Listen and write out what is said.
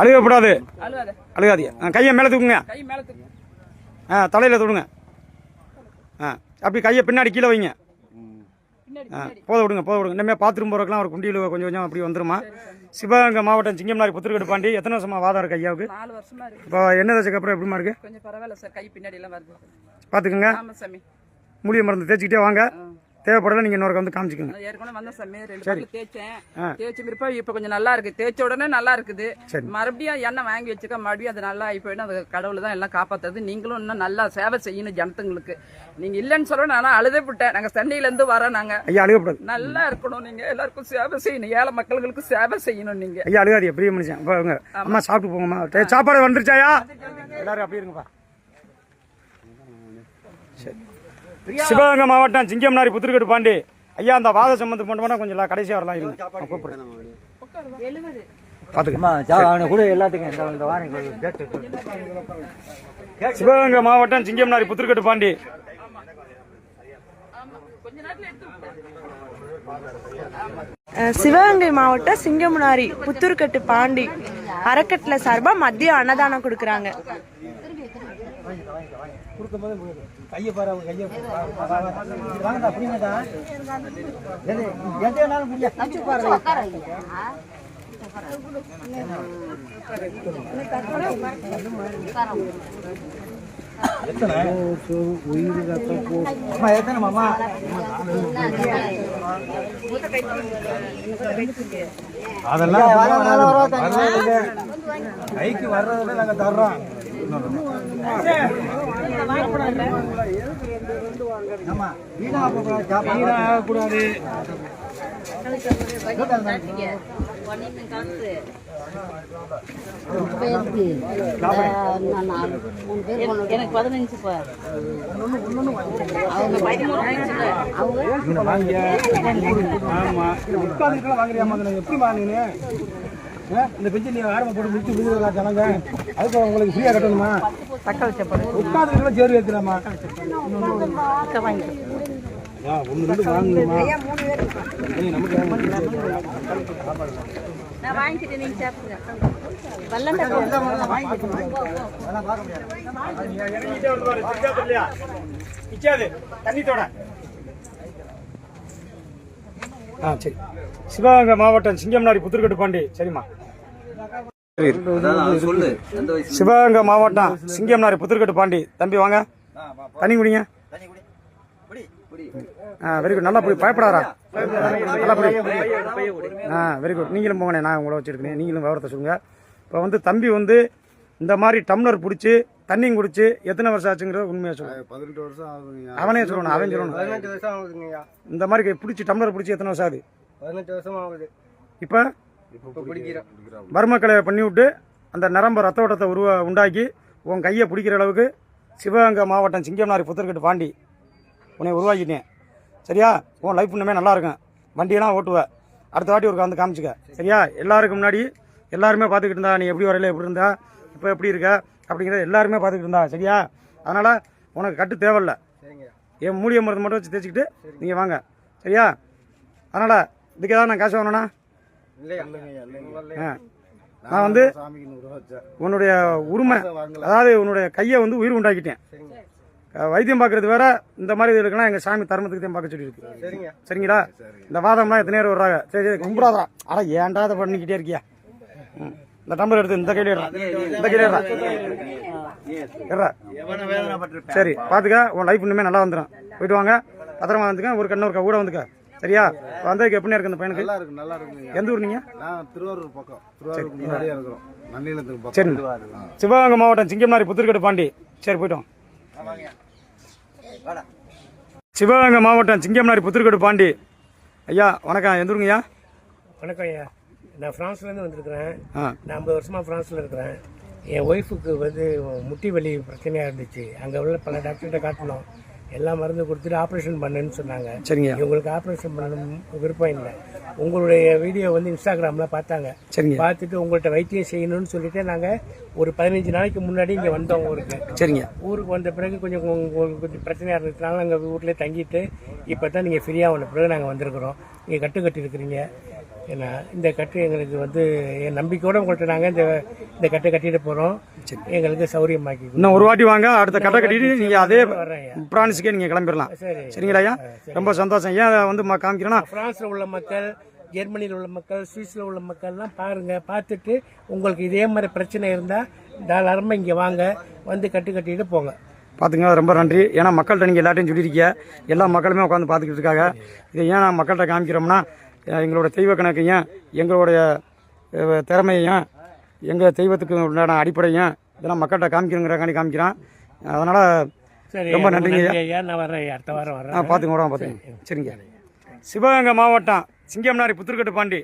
அழுகப்படாது. அழுகாதீங்க. கையை மேலே தூக்குங்க. ஆ தலையில் தொடுங்க. ஆ அப்படி கையை பின்னாடி கீழே வைங்க. ஆ போத விடுங்க போத விடுங்க. இனிமேல் பாத்ரூம் போகிறதுக்குலாம் ஒரு குண்டியில் கொஞ்சம் கொஞ்சம் அப்படி வந்துருமா? சிவகங்கை மாவட்டம் சிங்கம்னாரி புத்திரக்கட்டு பாண்டி. எத்தனை வருஷமா வாதம் இருக்கு ஐயாவுக்கு? இப்போ என்ன தசைக்கு அப்புறம் எப்படிமா இருக்கு? கொஞ்சம் பரவாயில்ல சார் கை பின்னாடி எல்லாம் வருது. பார்த்துக்குங்க. மூலிகை மருந்து தேய்ச்சிக்கிட்டே வாங்க. தேவைப்படல நீங்கள் இன்னொரு வந்து காமிச்சிக்கோங்க. ஏற்கனவே வந்த சாமி ரெண்டு தேய்ச்சேன். தேய்ச்ச பிறப்ப இப்ப கொஞ்சம் நல்லா இருக்கு. தேய்ச்ச உடனே நல்லா இருக்குது. மறுபடியும் எண்ணெய் வாங்கி வச்சுக்க மறுபடியும் அது நல்லா போயிடும். அது கடவுள் தான் எல்லாம் காப்பாத்துறது. நீங்களும் இன்னும் நல்லா சேவை செய்யணும் ஜனத்துங்களுக்கு. நீங்க இல்லைன்னு சொல்ல நான் அழுதே விட்டேன். நாங்க சென்னையில இருந்து வரோம் நாங்க. ஐயா அழுகப்படாது நல்லா இருக்கணும் நீங்க. எல்லாருக்கும் சேவை செய்யணும். ஏழை மக்களுக்கு சேவை செய்யணும் நீங்க. ஐயா அழுகாதியா பெரிய மனுஷன். இப்போ அம்மா சாப்பிட்டு போங்கம்மா. சாப்பாடு வந்துருச்சாயா? எல்லாரும் அப்படி இருங்கப்பா. சரி. சிவகங்கை மாவட்டம் சிங்கம்னாரி புத்திரக்கட்டு பாண்டி. ஐயா அந்த வாத சம்பந்தம் பண்ணோம்னா கொஞ்சம் கடைசியாக வரலாம் இருங்க. கூப்பிடுறேன். சிவகங்கை மாவட்டம் சிங்கம்னாரி புத்திரக்கட்டு பாண்டி. சிவகங்கை மாவட்டம் சிங்கமுனாரி புத்தூர்கட்டு பாண்டி. அறக்கட்டளை சார்பா மதிய அன்னதானம் கொடுக்கறாங்க. கையை பாரு அவங்க கையை வாங்கடா புரியுங்கடா எது எந்த வேணாலும் முடியா அச்சு பாரு அம்மா எத்தனை மாமா அதெல்லாம் கைக்கு வர்றதுல நாங்க தர்றோம் ஆகக்கூடாது எனக்கு பதினஞ்சு பேர் ஆமா. உட்காந்துக்கலாம் வாங்குறியாமா எப்படி வாங்கினீங்க? இந்த பெஞ்சு நீ ஆரம்ப போட்டு முடிச்சு விடுதலா ஜனங்க அதுக்கு உங்களுக்கு ஃப்ரீயா கட்டணுமா? உட்காந்துக்கலாம் சேரு ஏத்துலாமா ஒன்று ரெண்டு வாங்கணுமா? ஏய், நமக்கு நான் வாங்கிக்கிட்டு நீங்க சாப்பிடுங்க. ஆ சரி. சிவகங்கை மாவட்டம் சிங்கம்நாடி புத்திரக்கட்டு பாண்டி. சரிம்மா. சிவகங்கை மாவட்டம் சிங்கம்நாடி புத்திரக்கட்டு பாண்டி. தம்பி வாங்க. தண்ணி குடிங்க. ஆ வெரி குட் நல்லா போய் பயப்படாரா நல்லா போய் ஆ வெரி குட் நீங்களும் போங்கண்ணே. நான் உங்களை வச்சுருக்கேன். நீங்களும் விவரத்தை சொல்லுங்கள் இப்போ வந்து தம்பி வந்து இந்த மாதிரி டம்ளர் பிடிச்சி தண்ணி குடிச்சு எத்தனை வருஷம் ஆச்சுங்கிறத உண்மையாக சொல்லுங்க. பதினெட்டு வருஷம் ஆகுதுங்க அவனே சொல்லணும் அவன் சொல்லணும் வருஷம் இந்த மாதிரி பிடிச்சி டம்ளர் பிடிச்சி எத்தனை வருஷம் ஆகுது? பதினஞ்சு வருஷம் ஆகுது. இப்போ? இப்போ பிடிக்கிறோம் மர்மக்கலையை பண்ணி விட்டு அந்த நரம்பு ரத்த ஓட்டத்தை உருவா உண்டாக்கி உன் கையை பிடிக்கிற அளவுக்கு சிவகங்கை மாவட்டம் சிங்கம்னாரி புத்தர்கட்டு பாண்டி உன்னை உருவாக்கிட்டேன். சரியா? உன் லைஃப் இன்னுமே நல்லா இருக்கும். வண்டியெல்லாம் ஓட்டுவ. அடுத்த வாட்டி ஒரு வந்து காமிச்சுக்க. சரியா? எல்லாருக்கும் முன்னாடி எல்லாருமே பார்த்துக்கிட்டு இருந்தா நீ எப்படி வரையில எப்படி இருந்தா இப்போ எப்படி இருக்க? அப்படிங்கிறத எல்லாருமே பார்த்துக்கிட்டு இருந்தா சரியா? அதனால் உனக்கு கட்டு தேவையில்ல. என் மூலிகை மருந்து மட்டும் வச்சு தேய்ச்சிக்கிட்டு நீங்கள் வாங்க சரியா? அதனால் இதுக்கு ஏதாவது நான் காசு வாங்கணும்னா? ஆ. நான் வந்து உன்னுடைய உரிமை அதாவது உன்னுடைய கையை வந்து உயிர் உண்டாக்கிட்டேன். வைத்தியம் பார்க்கறது வேற இந்த மாதிரி இதுக்கெல்லாம் எங்கள் சாமி தர்மத்துக்கு தான் பார்க்க சொல்லியிருக்கு. சரிங்க. சரிங்களா? இந்த வாதம்லாம் எத்தனை நேரம் வர்றாங்க. சரி சரி கும்பிடாதா அட ஏன்டா அதை பண்ணிக்கிட்டே இருக்கியா? ம். இந்த டம்பர் எடுத்து இந்த கையில இந்த கையில சரி பார்த்துக்க உன் லைஃப் இன்னுமே நல்லா வந்துடும் போயிட்டு வாங்க. பத்திரமா வந்துக்க ஒரு கண்ணு ஒரு கூட வந்துக்க. சரியா? வந்ததுக்கு எப்படி இருக்கு இந்த பையனுக்கு? நல்லா இருக்கு நல்லா இருக்குங்க எந்த ஊர் நீங்க? நான் திருவாரூர் பக்கம். திருவாரூருக்கு முன்னாடியே இருக்கிறோம். நன்னிலத்துக்கு சரி. சிவகங்கை மாவட்டம் சிங்கம்னாரி புத்திரக்கட்டு பாண்டி. சரி போயிட்டோம் சிவகங்கை மாவட்டம் சிங்கம்னாரி புத்திரக்கட்டு பாண்டி. ஐயா வணக்கம். எந்த ஊருங்கய்யா? வணக்கம் ஐயா. நான் ஃப்ரான்ஸ்லேருந்து வந்திருக்கிறேன். நான் ஐம்பது வருஷமாக ஃப்ரான்ஸில் இருக்கிறேன். என் ஒய்ஃபுக்கு வந்து முட்டி வலி பிரச்சனையாக இருந்துச்சு. அங்கே உள்ள பல டாக்டர்கிட்ட காட்டினோம் எல்லா மருந்து கொடுத்துட்டு ஆப்ரேஷன் பண்ணுன்னு சொன்னாங்க. சரிங்கய்யா இவங்களுக்கு ஆப்ரேஷன் பண்ணணும் விருப்பம் இல்லை. உங்களுடைய வீடியோ வந்து இன்ஸ்டாகிராமில் பார்த்தாங்க. சரிங்க. பார்த்துட்டு உங்கள்கிட்ட வைத்தியம் செய்யணும்னு சொல்லிட்டு நாங்கள் ஒரு பதினஞ்சு நாளைக்கு முன்னாடி இங்கே வந்தோம் ஊருக்கு. சரிங்க. ஊருக்கு வந்த பிறகு கொஞ்சம் உங்களுக்கு கொஞ்சம் பிரச்சனையாக இருந்ததுனால நாங்கள் வீட்டிலே தங்கிட்டு இப்போ தான் நீங்கள் ஃப்ரீயாக வந்த பிறகு நாங்கள் வந்திருக்கிறோம். நீங்கள் கட்டு கட்டியிருக்கிறீங்க ஏன்னா இந்த கட்டு எங்களுக்கு வந்து என் நம்பிக்கையோட உங்கள்கிட்ட நாங்கள் இந்த இந்த கட்டை கட்டிட்டு போகிறோம் எங்களுக்கு சௌரியமாக்கி. இன்னும் ஒரு வாட்டி வாங்க அடுத்த கட்டை கட்டிட்டு நீங்கள் அதே. பிரான்ஸுக்கே நீங்கள் கிளம்பிடலாம். சரி சரிங்களா ஐயா? ரொம்ப சந்தோஷம். ஏன் வந்து காமிக்கிறேன்னா பிரான்ஸில் உள்ள மக்கள் ஜெர்மனியில் உள்ள மக்கள் சுவிஸில் உள்ள மக்கள்லாம் பாருங்க பார்த்துட்டு உங்களுக்கு இதே மாதிரி பிரச்சனை இருந்தால் தாராளமாக இங்கே வாங்க வந்து கட்டு கட்டிட்டு போங்க. பார்த்துங்க ரொம்ப நன்றி. ஏன்னா மக்கள்கிட்ட நீங்கள் எல்லாத்தையும் சொல்லியிருக்கீங்க. எல்லா மக்களுமே உட்காந்து பார்த்துக்கிட்டு இருக்காங்க. இதை ஏன் நான் மக்கள்கிட்ட காமிக்கிறோம்னா எங்களோட தெய்வ கணக்கையும் எங்களுடைய திறமையையும் எங்கள் தெய்வத்துக்கு உண்டான அடிப்படையும் இதெல்லாம் மக்கள்கிட்ட காமிக்கிறங்கிறக்காண்டி காமிக்கிறேன். அதனால் ரொம்ப நன்றிங்க. ஐயா. நான் வரேன். அடுத்த வாரம் வரேன் ஆ பார்த்துங்க வரோம் பார்த்துங்க. சரிங்க. சிவகங்கை மாவட்டம் சிங்கம்னாரி புத்திருக்கட்டு பாண்டி.